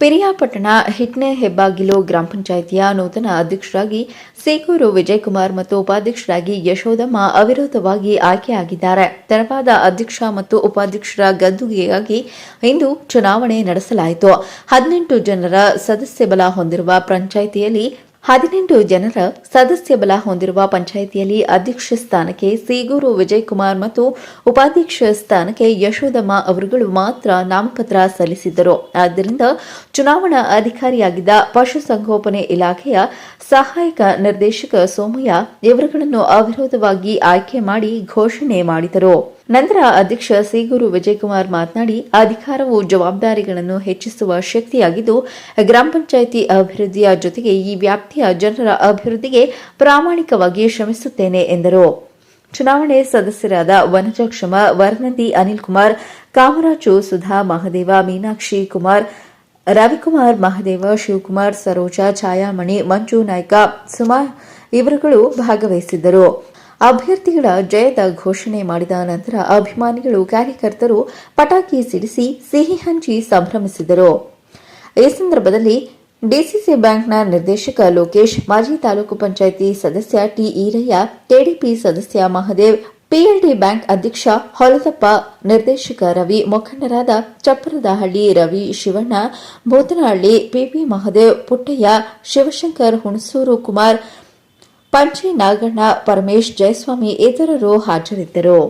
ಪಿರಿಯಾಪಟ್ಟಣ ಹಿಟ್ನೆ ಹೆಬ್ಬಾಗಿಲು ಗ್ರಾಮ ಪಂಚಾಯಿತಿಯ ನೂತನ ಅಧ್ಯಕ್ಷರಾಗಿ ಸೇಗೂರು ವಿಜಯಕುಮಾರ್ ಮತ್ತು ಉಪಾಧ್ಯಕ್ಷರಾಗಿ ಯಶೋದಮ್ಮ ಅವಿರೋಧವಾಗಿ ಆಯ್ಕೆಯಾಗಿದ್ದಾರೆ. ತೆರವಾದ ಅಧ್ಯಕ್ಷ ಮತ್ತು ಉಪಾಧ್ಯಕ್ಷರ ಗದ್ದುಗೆಗಾಗಿ ಇಂದು ಚುನಾವಣೆ ನಡೆಸಲಾಯಿತು. ಹದಿನೆಂಟು ಜನರ ಸದಸ್ಯ ಬಲ ಹೊಂದಿರುವ ಪಂಚಾಯಿತಿಯಲ್ಲಿ ಹದಿನೆಂಟು ಜನರ ಸದಸ್ಯ ಬಲ ಹೊಂದಿರುವ ಪಂಚಾಯಿತಿಯಲ್ಲಿ ಅಧ್ಯಕ್ಷ ಸ್ಥಾನಕ್ಕೆ ಸೀಗೂರು ವಿಜಯಕುಮಾರ್ ಮತ್ತು ಉಪಾಧ್ಯಕ್ಷ ಸ್ಥಾನಕ್ಕೆ ಯಶೋದಮ್ಮ ಅವರುಗಳು ಮಾತ್ರ ನಾಮಪತ್ರ ಸಲ್ಲಿಸಿದ್ದರು. ಆದ್ದರಿಂದ ಚುನಾವಣಾ ಅಧಿಕಾರಿಯಾಗಿದ್ದ ಪಶುಸಂಗೋಪನೆ ಇಲಾಖೆಯ ಸಹಾಯಕ ನಿರ್ದೇಶಕ ಸೋಮಯ್ಯ ಇವರುಗಳನ್ನು ಅವಿರೋಧವಾಗಿ ಆಯ್ಕೆ ಮಾಡಿ ಘೋಷಣೆ ಮಾಡಿದರು. ನಂತರ ಅಧ್ಯಕ್ಷ ಸೀಗೂರು ವಿಜಯಕುಮಾರ್ ಮಾತನಾಡಿ, ಅಧಿಕಾರವು ಜವಾಬ್ದಾರಿಗಳನ್ನು ಹೆಚ್ಚಿಸುವ ಶಕ್ತಿಯಾಗಿದ್ದು, ಗ್ರಾಮ ಪಂಚಾಯಿತಿ ಅಭಿವೃದ್ಧಿಯ ಜೊತೆಗೆ ಈ ವ್ಯಾಪ್ತಿಯ ಜನರ ಅಭಿವೃದ್ಧಿಗೆ ಪ್ರಾಮಾಣಿಕವಾಗಿ ಶ್ರಮಿಸುತ್ತೇನೆ ಎಂದರು. ಚುನಾವಣೆ ಸದಸ್ಯರಾದ ವನಜಕ್ಷಮ, ವರನಂದಿ ಅನಿಲ್ ಕುಮಾರ್ ಕಾಮರಾಜು ಸುಧಾ ಮಹದೇವ, ಮೀನಾಕ್ಷಿ ಕುಮಾರ್, ರವಿಕುಮಾರ್ ಮಹದೇವ, ಶಿವಕುಮಾರ್, ಸರೋಜಾ, ಛಾಯಾಮಣಿ, ಮಂಜು ನಾಯ್ಕ, ಸುಮಾ, ಇವರುಗಳು ಭಾಗವಹಿಸಿದ್ದರು. ಅಭ್ಯರ್ಥಿಗಳ ಜಯದ ಘೋಷಣೆ ಮಾಡಿದ ನಂತರ ಅಭಿಮಾನಿಗಳು ಕಾರ್ಯಕರ್ತರು ಪಟಾಕಿ ಸಿಡಿಸಿ ಸಿಹಿ ಹಂಚಿ ಸಂಭ್ರಮಿಸಿದರು. ಈ ಸಂದರ್ಭದಲ್ಲಿ ಡಿಸಿಸಿ ಬ್ಯಾಂಕ್ನ ನಿರ್ದೇಶಕ ಲೋಕೇಶ್, ಮಾಜಿ ತಾಲೂಕು ಪಂಚಾಯಿತಿ ಸದಸ್ಯ ಟಿ ಈರಯ್ಯ ಕೆಡಿಪಿ ಸದಸ್ಯ ಮಹದೇವ್ ಪಿಎಲ್ಡಿ ಬ್ಯಾಂಕ್ ಅಧ್ಯಕ್ಷ ಹೊಲದಪ್ಪ ನಿರ್ದೇಶಕ ರವಿ ಮುಖಂಡರಾದ ಚಪ್ಪರದಹಳ್ಳಿ ರವಿ ಶಿವಣ್ಣ ಭೂತನಹಳ್ಳಿ ಪಿಪಿ ಮಹದೇವ್, ಪುಟ್ಟಯ್ಯ, ಶಿವಶಂಕರ್ ಹುಣಸೂರು ಕುಮಾರ್ ಪಂಚೆ ನಾಗಣ್ಣ ಪರಮೇಶ್ ಜಯಸ್ವಾಮಿ ಇತರರು ಹಾಜರಿದ್ದರು.